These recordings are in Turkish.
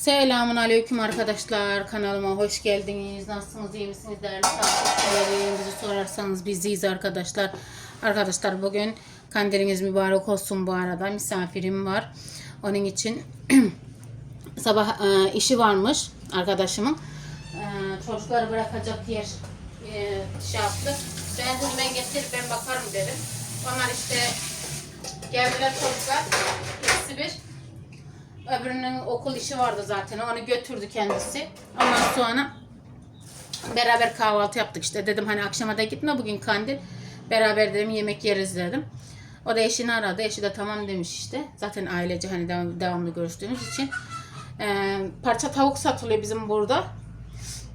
Selamun Aleyküm arkadaşlar. Kanalıma hoş geldiniz. Nasılsınız? iyi misiniz? Değerli takipçilerim. Bizi sorarsanız biziz arkadaşlar. Arkadaşlar bugün kandiliniz mübarek olsun bu arada. Misafirim var. Onun için sabah e, işi varmış arkadaşımın. E, çocukları bırakacak yer e, şey yaptı. Ben dedim ben getirip ben bakarım dedim. Onlar işte geldiler çocuklar. İkisi bir. Öbürünün okul işi vardı zaten. Onu götürdü kendisi. Ondan sonra beraber kahvaltı yaptık işte. Dedim hani akşama da gitme bugün kandil. Beraber dedim yemek yeriz dedim. O da eşini aradı. Eşi de tamam demiş işte. Zaten ailece hani devam, devamlı görüştüğümüz için. Ee, parça tavuk satılıyor bizim burada.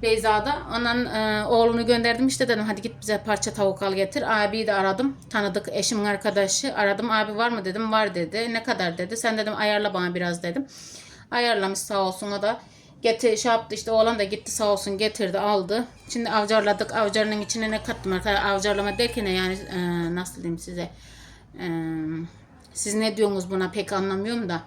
Beyza'da. Ondan e, oğlunu gönderdim işte dedim hadi git bize parça tavuk al getir. Abiyi de aradım. Tanıdık eşimin arkadaşı. Aradım abi var mı dedim. Var dedi. Ne kadar dedi. Sen dedim ayarla bana biraz dedim. Ayarlamış sağ olsun o da. Getir, şey yaptı işte oğlan da gitti sağ olsun getirdi aldı. Şimdi avcarladık. Avcarının içine ne kattım arkadaşlar. Avcarlama derken yani e, nasıl diyeyim size. E, siz ne diyorsunuz buna pek anlamıyorum da.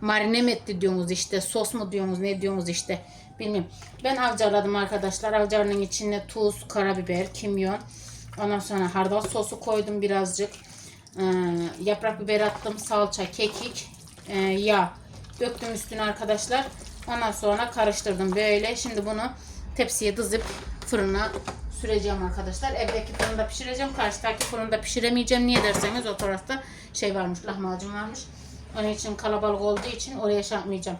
Marine mi etti diyorsunuz işte. Sos mu diyorsunuz ne diyorsunuz işte. Bilmiyorum. Ben avcarladım arkadaşlar. Avcarının içine tuz, karabiber, kimyon. Ondan sonra hardal sosu koydum birazcık. Ee, yaprak biber attım. Salça, kekik, e, yağ. Döktüm üstüne arkadaşlar. Ondan sonra karıştırdım böyle. Şimdi bunu tepsiye dizip fırına süreceğim arkadaşlar. Evdeki fırında pişireceğim. Karşıdaki fırında pişiremeyeceğim. Niye derseniz o tarafta şey varmış, lahmacun varmış. Onun için kalabalık olduğu için oraya şey yapmayacağım.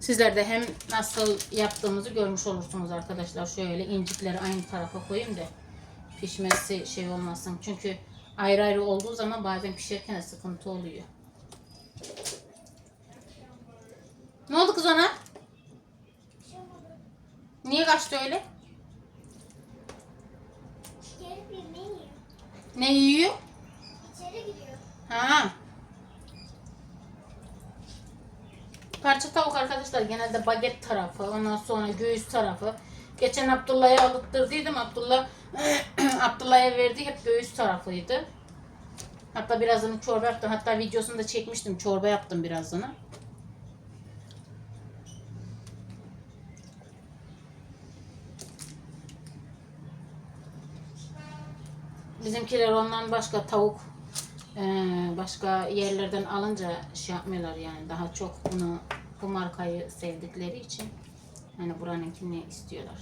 Sizler de hem nasıl yaptığımızı görmüş olursunuz arkadaşlar. Şöyle incikleri aynı tarafa koyayım da pişmesi şey olmasın. Çünkü ayrı ayrı olduğu zaman bazen pişerken sıkıntı oluyor. Ne oldu kız ona? Niye kaçtı öyle? Genelde baget tarafı, ondan sonra göğüs tarafı. Geçen Abdullah'ya alıttırdıydım. Abdullah Abdullah'a verdi hep göğüs tarafıydı. Hatta birazını çorba yaptım. Hatta videosunu da çekmiştim. Çorba yaptım birazını. Bizimkiler ondan başka tavuk başka yerlerden alınca şey yapmıyorlar yani daha çok bunu bu markayı sevdikleri için yani buranınkini istiyorlar.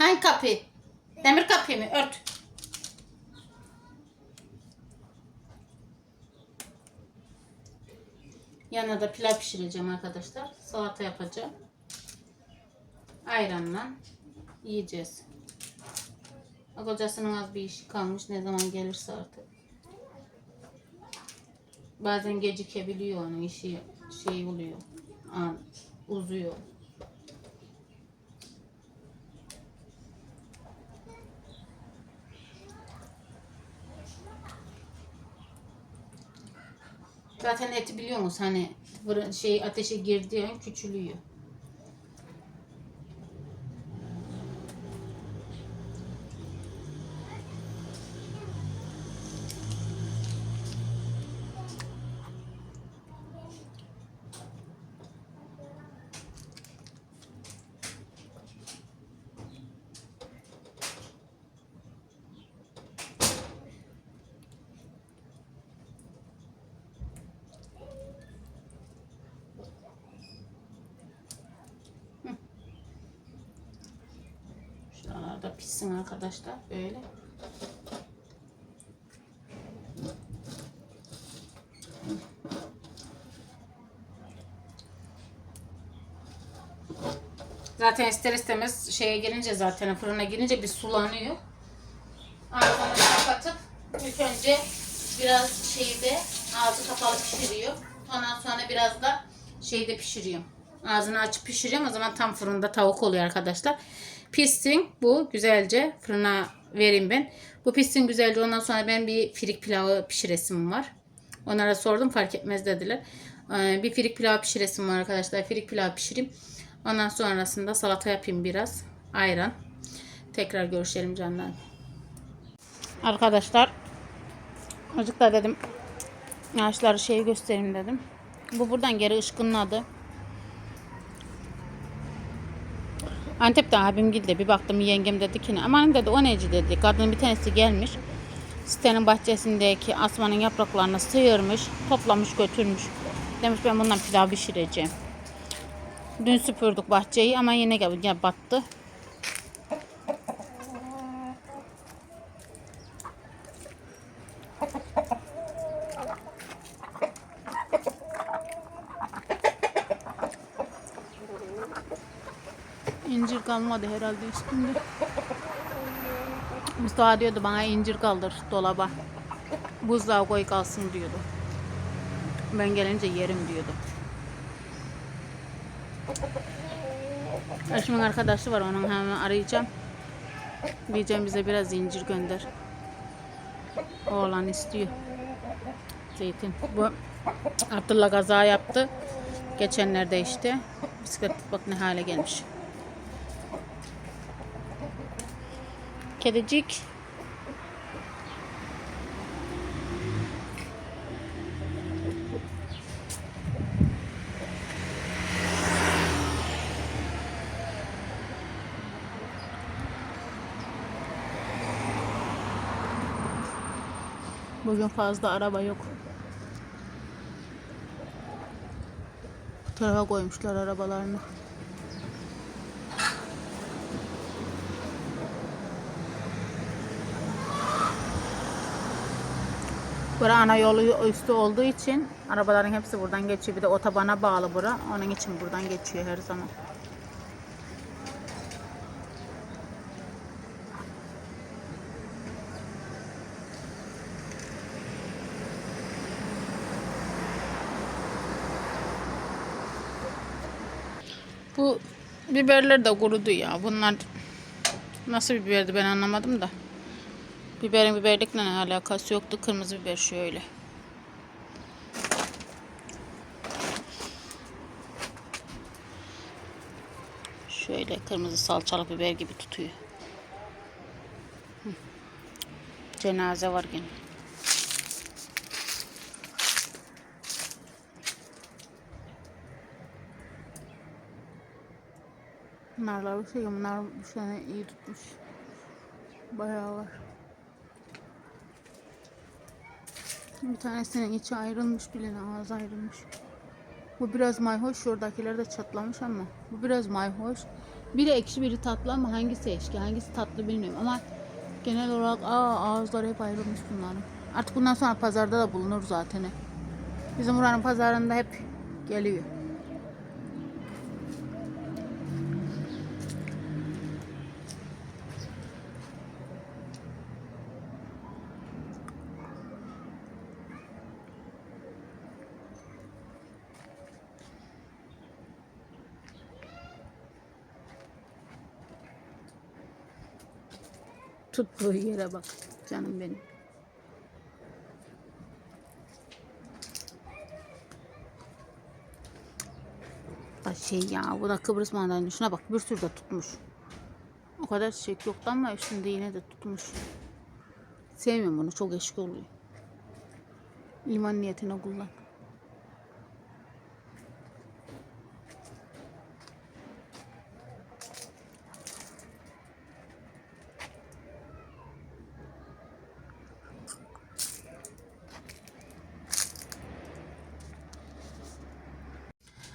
Hangi kapı? Demir kapı mı? Ört. Yanına da pilav pişireceğim arkadaşlar. Salata yapacağım. Ayranla yiyeceğiz. Kocasının az bir işi kalmış. Ne zaman gelirse artık. Bazen gecikebiliyor onun işi şey oluyor. An, uzuyor. Zaten eti biliyor musun? Hani şey ateşe girdiği an küçülüyor. Şuralarda pişsin arkadaşlar. Böyle. Zaten ister istemez şeye gelince zaten fırına girince bir sulanıyor. Ağzını kapatıp ilk önce biraz şeyde ağzı kapalı pişiriyor. Ondan sonra biraz da şeyde pişiriyorum. Ağzını açıp pişiriyorum. O zaman tam fırında tavuk oluyor arkadaşlar. Pişsin bu güzelce fırına vereyim ben. Bu pişsin güzelce ondan sonra ben bir firik pilavı pişiresim var. Onlara sordum fark etmez dediler. Ee, bir firik pilav pişiresim var arkadaşlar. Firik pilav pişireyim. Ondan sonrasında salata yapayım biraz. Ayran. Tekrar görüşelim canlar. Arkadaşlar azıcık da dedim ağaçları şeyi göstereyim dedim. Bu buradan geri ışkınladı. Antep'te abim geldi. Bir baktım yengem dedi ki aman dedi o neci dedi. Kadının bir tanesi gelmiş. Sitenin bahçesindeki asmanın yapraklarını sıyırmış. Toplamış götürmüş. Demiş ben bundan pilav pişireceğim. Dün süpürdük bahçeyi ama yine gel gel battı. İncir kalmadı herhalde üstünde. Mustafa diyordu bana incir kaldır dolaba. Buzluğa koy kalsın diyordu. Ben gelince yerim diyordu. Eşimin arkadaşı var onun hemen arayacağım. Diyeceğim bize biraz incir gönder. Oğlan istiyor. Zeytin. Bu Abdullah kaza yaptı. Geçenlerde işte. Bisiklet bak ne hale gelmiş. Kedicik. Bugün fazla araba yok. Bu tarafa koymuşlar arabalarını. Bura ana yolu üstü olduğu için arabaların hepsi buradan geçiyor. Bir de otobana bağlı bura. Onun için buradan geçiyor her zaman. Bu biberler de kurudu ya. Bunlar nasıl biberdi ben anlamadım da. Biberin biberlikle ne alakası yoktu. Kırmızı biber şöyle. Şöyle kırmızı salçalı biber gibi tutuyor. Hı. Cenaze var gene. Bunlarla bir şey, bunlar bu sene iyi tutmuş. Bayağı var. Bir tanesinin içi ayrılmış bile ağzı ayrılmış. Bu biraz mayhoş. Şuradakiler de çatlamış ama. Bu biraz mayhoş. Biri ekşi biri tatlı ama hangisi eşki hangisi tatlı bilmiyorum ama genel olarak aa, ağızları hep ayrılmış bunların. Artık bundan sonra pazarda da bulunur zaten. Bizim buranın pazarında hep geliyor. Tuttuğu yere bak canım benim. Da şey ya bu da Kıbrıs mandalina. Şuna bak bir sürü de tutmuş. O kadar çiçek yoktu ama üstünde yine de tutmuş. Sevmiyorum bunu çok eşik oluyor. Liman niyetine kullan.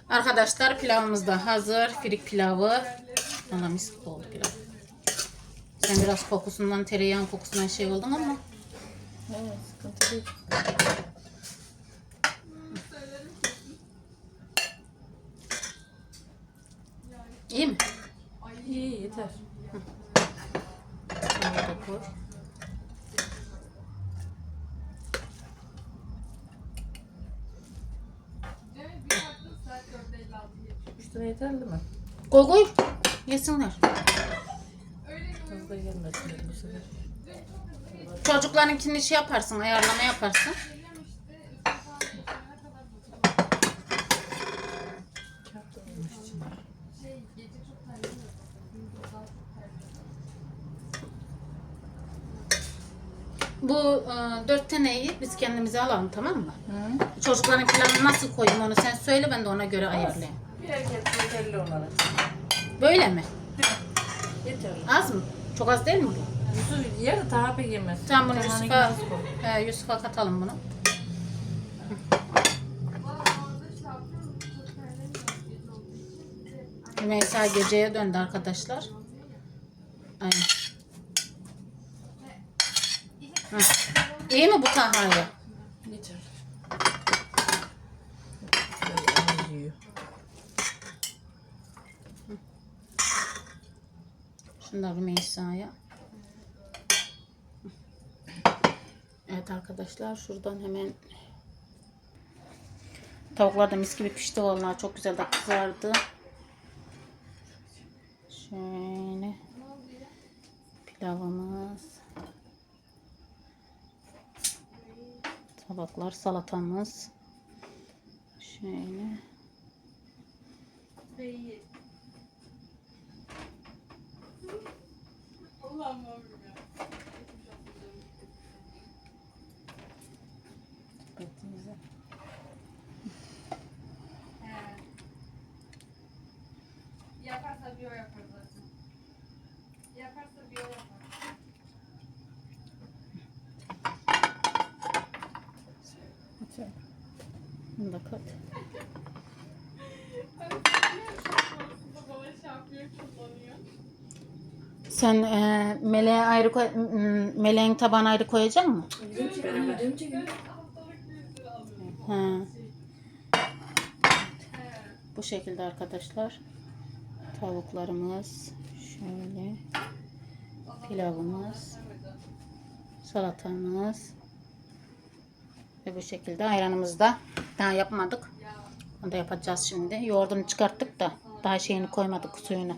Arkadaşlar pilavımız da hazır. Firik pilavı. Ana mis oldu pilav. Sen biraz kokusundan, tereyağın kokusundan şey oldun ama. Evet, sıkıntı değil. İyi mi? İyi yeter. Da koy. Üstüne yeterli mi? Koy koy. Yesinler. Fazla gelmesin bu sefer. Çocuklarınkini şey yaparsın, ayarlama yaparsın. Bu e, dört taneyi biz kendimize alalım tamam mı? Hı? Çocukların planını nasıl koyayım onu sen söyle ben de ona göre ayarlayayım. Bir yeterli. Böyle mi? Yeterli. Az mı? Çok az değil mi bu? Yusuf yer de tabi yemez. Tamam bunu Yusuf'a, az koy. he, Yusuf'a katalım bunu. Rümeysa geceye döndü arkadaşlar. Aynen. Heh. İyi mi bu tahaya? Yeter. Biraz az yiyor. Şunu da Rümeysa'ya. Evet arkadaşlar şuradan hemen tavuklar da mis gibi pişti vallahi çok güzel de kızardı. Şöyle pilavımız tabaklar salatamız şöyle Etimize. Yaparsa bir o yapar zaten. Yaparsa bir o yapar. Bunu da kat. Bana şey yapıyor, kullanıyor. Sen e, meleğe ayrı koy, meleğin tabağına ayrı koyacak? Beraber. Ha. Bu şekilde arkadaşlar. Tavuklarımız şöyle. Pilavımız. Salatamız. Ve bu şekilde ayranımızı da daha yapmadık. Onu da yapacağız şimdi. Yoğurdunu çıkarttık da daha şeyini koymadık suyunu.